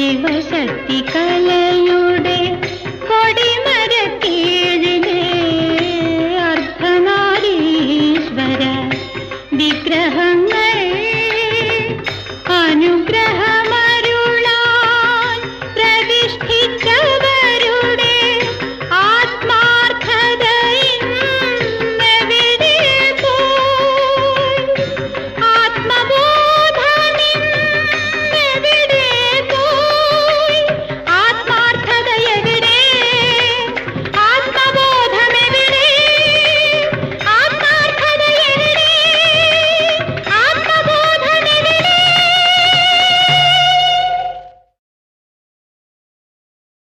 വിഗ്രഹങ്ങൾ ശിവശക്തി കലയുടെ